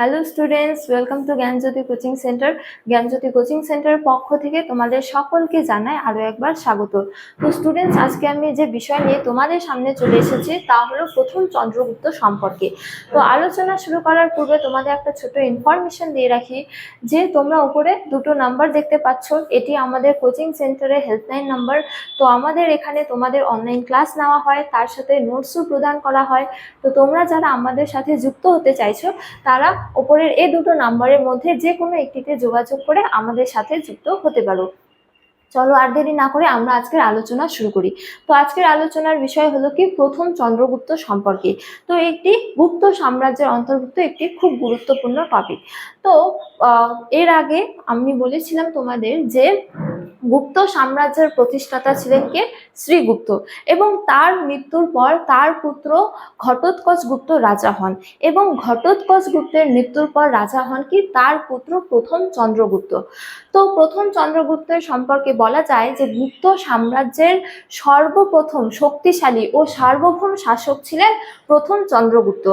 Hello students welcome to Gyanjyoti coaching centre Gyanjyoti coaching সেন্টারের পক্ষ থেকে তোমাদের সকলকে জানাই আরও একবার স্বাগত। তো স্টুডেন্টস আজকে আমি যে বিষয় নিয়ে তোমাদের সামনে চলে এসেছি, তা হলো প্রথম চন্দ্রগুপ্ত সম্পর্কে। তো আলোচনা শুরু করার পূর্বে তোমাদের একটা ছোট ইনফরমেশন দিয়ে রাখি, যে তোমরা উপরে দুটো নাম্বার দেখতে পাচ্ছ, এটি আমাদের কোচিং সেন্টারের হেল্পলাইন নাম্বার তো আমাদের এখানে তোমাদের অনলাইন ক্লাস নেওয়া হয়, তার সাথে নোটসও প্রদান করা হয়। তো তোমরা যারা আমাদের সাথে যুক্ত হতে চাইছো, তারা ওপরের এই দুটো নাম্বারের মধ্যে যে কোনো একটিতে যোগাযোগ করে আমাদের সাথে যুক্ত হতে পারো। চলো আর দেরি না করে আমরা আজকের আলোচনা শুরু করি। তো আজকের আলোচনার বিষয় হলো কি, প্রথম চন্দ্রগুপ্ত সম্পর্কে। তো একটি গুপ্ত সাম্রাজ্যের অন্তর্ভুক্ত একটি খুব গুরুত্বপূর্ণ টপিক তো এর আগে আমি বলেছিলাম তোমাদের যে গুপ্ত সাম্রাজ্যের প্রতিষ্ঠাতা ছিলেন কে? শ্রীগুপ্ত। এবং তার মৃত্যুর পর তার পুত্র ঘটোৎকচ গুপ্ত রাজা হন। এবং ঘটোৎকচ গুপ্তের মৃত্যুর পর রাজা হন কি? তার পুত্র প্রথম চন্দ্রগুপ্ত। তো প্রথম চন্দ্রগুপ্তের সম্পর্কে বলা যায় যে গুপ্ত সাম্রাজ্যের সর্বপ্রথম শক্তিশালী ও সার্বভৌম শাসক ছিলেন প্রথম চন্দ্রগুপ্ত।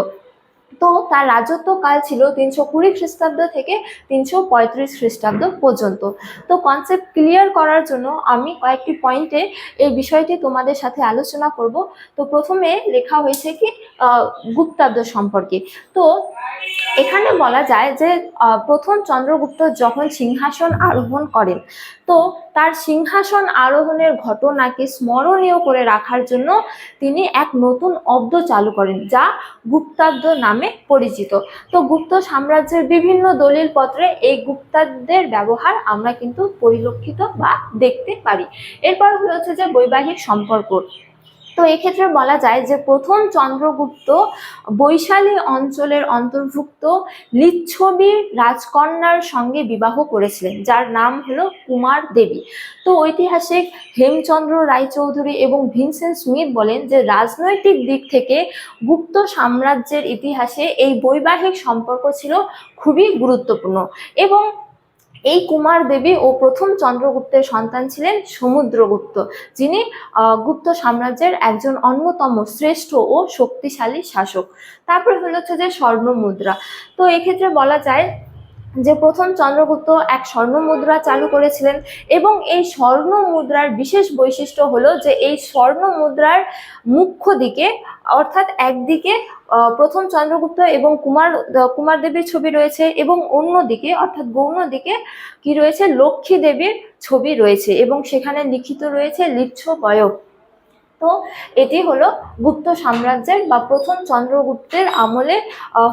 তো তার রাজত্বকাল ছিল তিনশো কুড়ি খ্রিস্টাব্দ থেকে তিনশো পঁয়ত্রিশ খ্রিস্টাব্দ পর্যন্ত। তো কনসেপ্ট ক্লিয়ার করার জন্য আমি কয়েকটি পয়েন্টে এই বিষয়টি তোমাদের সাথে আলোচনা করব। তো প্রথমে লেখা হয়েছে কি গুপ্তাব্দ সম্পর্কে। তো এখানে বলা যায় যে প্রথম চন্দ্রগুপ্ত যখন সিংহাসন আরোহণ করেন, তো তার সিংহাসন আরোহণের ঘটনাকে স্মরণীয় করে রাখার জন্য তিনি এক নতুন অব্দ চালু করেন, যা গুপ্তাব্দ নামে পরিচিত। তো গুপ্ত সাম্রাজ্যের বিভিন্ন দলিল পত্রে এই গুপ্তাব্দের ব্যবহার আমরা কিন্তু পরিলক্ষিত বা দেখতে পারি। এরপর হচ্ছে যে বৈবাহিক সম্পর্ক। তো এক্ষেত্রে বলা যায় যে প্রথম চন্দ্রগুপ্ত বৈশালী অঞ্চলের অন্তর্ভুক্ত লিচ্ছবির রাজকন্যার সঙ্গে বিবাহ করেছিলেন, যার নাম হলো কুমার দেবী। তো ঐতিহাসিক হেমচন্দ্র রায়চৌধুরী এবং ভিনসেন্ট স্মিথ বলেন যে রাজনৈতিক দিক থেকে গুপ্ত সাম্রাজ্যের ইতিহাসে এই বৈবাহিক সম্পর্ক ছিল খুবই গুরুত্বপূর্ণ এবং এই কুমার দেবী ও প্রথম চন্দ্রগুপ্তের সন্তান ছিলেন সমুদ্রগুপ্ত, যিনি গুপ্ত সাম্রাজ্যের একজন অন্যতম শ্রেষ্ঠ ও শক্তিশালী শাসক। তারপরে হলো হচ্ছে যে স্বর্ণ মুদ্রা তো এক্ষেত্রে বলা যায় যে প্রথম চন্দ্রগুপ্ত এক স্বর্ণ মুদ্রা চালু করেছিলেন এবং এই স্বর্ণ মুদ্রার বিশেষ বৈশিষ্ট্য হলো যে এই স্বর্ণ মুদ্রার মুখ্য দিকে, অর্থাৎ একদিকে প্রথম চন্দ্রগুপ্ত এবং কুমার কুমার দেবীর ছবি রয়েছে এবং অন্যদিকে, অর্থাৎ গৌণ দিকে কি রয়েছে? লক্ষ্মী দেবীর ছবি রয়েছে এবং সেখানে লিখিত রয়েছে লিচ্ছ বয়ব। তো এটি হলো গুপ্ত সাম্রাজ্যের বা প্রথম চন্দ্রগুপ্তের আমলে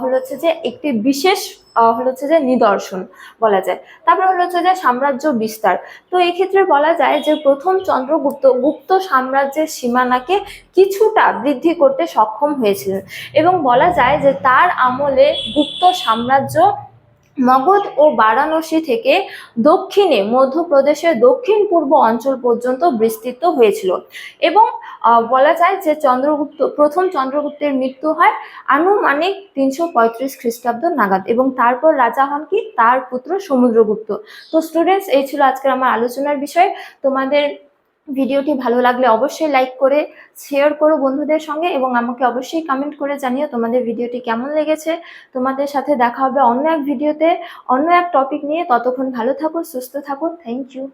হলো হচ্ছে যে একটি বিশেষ হলো হচ্ছে যে নিদর্শন বলা যায়। তারপরে হলো হচ্ছে যে সাম্রাজ্য বিস্তার। তো এই ক্ষেত্রে বলা যায় যে প্রথম চন্দ্রগুপ্ত, গুপ্ত সাম্রাজ্যের সীমানাকে কিছুটা বৃদ্ধি করতে সক্ষম হয়েছিলেন। এবং বলা যায় যে তার আমলে গুপ্ত সাম্রাজ্য মগধ ও বারাণসী থেকে দক্ষিণে মধ্যপ্রদেশের দক্ষিণ পূর্ব অঞ্চল পর্যন্ত বিস্তৃত হয়েছিল। এবং বলা যায় যে চন্দ্রগুপ্ত, প্রথম চন্দ্রগুপ্তের মৃত্যু হয় আনুমানিক তিনশো পঁয়ত্রিশ খ্রিস্টাব্দ নাগাদ এবং তারপর রাজা হন কি? তার পুত্র সমুদ্রগুপ্ত। তো স্টুডেন্টস এই ছিল আজকের আমার আলোচনার বিষয়। তোমাদের ভিডিওটি ভালো লাগলে অবশ্যই লাইক করে শেয়ার করো বন্ধুদের সঙ্গে এবং আমাকে অবশ্যই কমেন্ট করে জানিও তোমাদের ভিডিওটি কেমন লেগেছে। তোমাদের সাথে দেখা হবে অন্য এক ভিডিওতে, অন্য এক টপিক নিয়ে। ততক্ষণ ভালো থাকো সুস্থ থাকো থ্যাংক ইউ